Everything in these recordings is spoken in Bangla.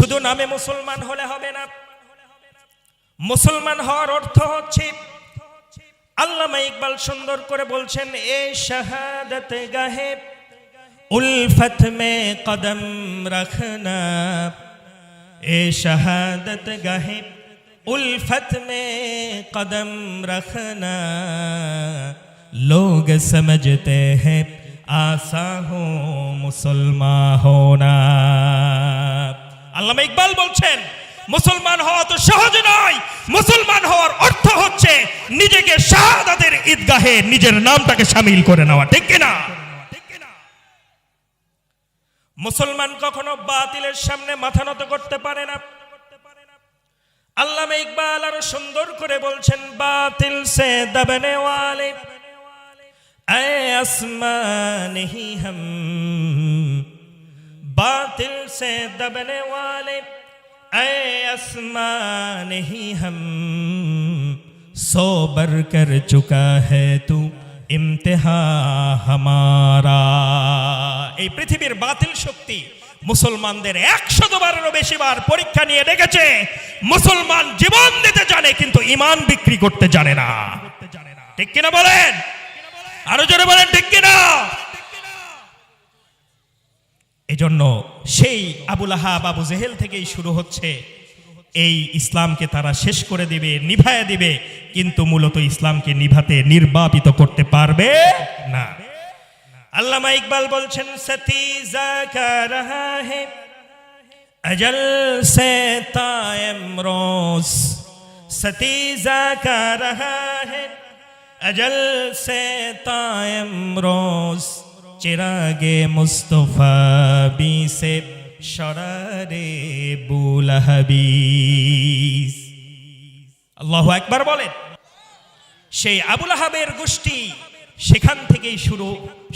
শুধু নামে মুসলমান হলে হবে না মুসলমান হওয়ার অর্থ হচ্ছে আল্লামা ইকবাল সুন্দর করে বলছেন এ শাহাদত গাহে উলফত মে কদম রখনা এ শাহাদত গাহে উলফত মে কদম রখনা लोग समझते हैं आसा हो মুসলমান হোনা আল্লামা ইকবাল বলছেন, মুসলমান হওয়া তো সহজ নয়। মুসলমান হওয়ার অর্থ হচ্ছে নিজেকে শাহাদাতের ঈদগাহে নিজের নামটাকে সামিল করে নেওয়া। ঠিক কিনা? মুসলমান কখনো বাতিলের সামনে মাথা নত করতে পারে না। আল্লামা ইকবাল আরও সুন্দর করে বলছেন, বাতিল সে দবনে ওয়ালে আসমান হি হম باطل سے دبنے والے اے اسمان نہیں ہم سوبر کر چکا ہے تو ইমতেহা হামারা এই পৃথিবীর বাতিল শক্তি মুসলমানদের একশো দুবারেরও বেশি বার পরীক্ষা নিয়ে ডেকেছে। মুসলমান জীবন দিতে জানে, কিন্তু ইমান বিক্রি করতে জানে না। ঠিক কিনা বলেন? আরও জোরে বলেন, ঠিক কিনা? এজন্য সেই আবুল আহাব আবু জেহেল থেকেই শুরু হচ্ছে। এই ইসলামকে তারা শেষ করে দিবে, নিভায় দিবে, কিন্তু মূলত ইসলামকে নিভাতে, নির্বাপিত করতে পারবে না। আল্লামা ইকবাল বলছেন, সতী হে চেরাগে মুস্তফা বিসে সরারে বুলাহাবিস আল্লাহ একবার বলেন, সেই আবুল আহাবের গোষ্ঠী সেখান থেকেই শুরু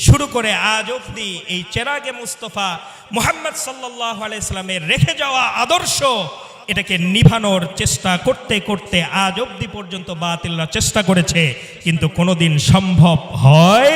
শুরু করে আজ অবধি এই চেরাগে মুস্তফা মোহাম্মদ সাল্লাহ আলাইসলামের রেখে যাওয়া আদর্শ এটাকে নিভানোর চেষ্টা করতে করতে আজ অবধি পর্যন্ত বাতিল্লা চেষ্টা করেছে, কিন্তু কোনোদিন সম্ভব হয়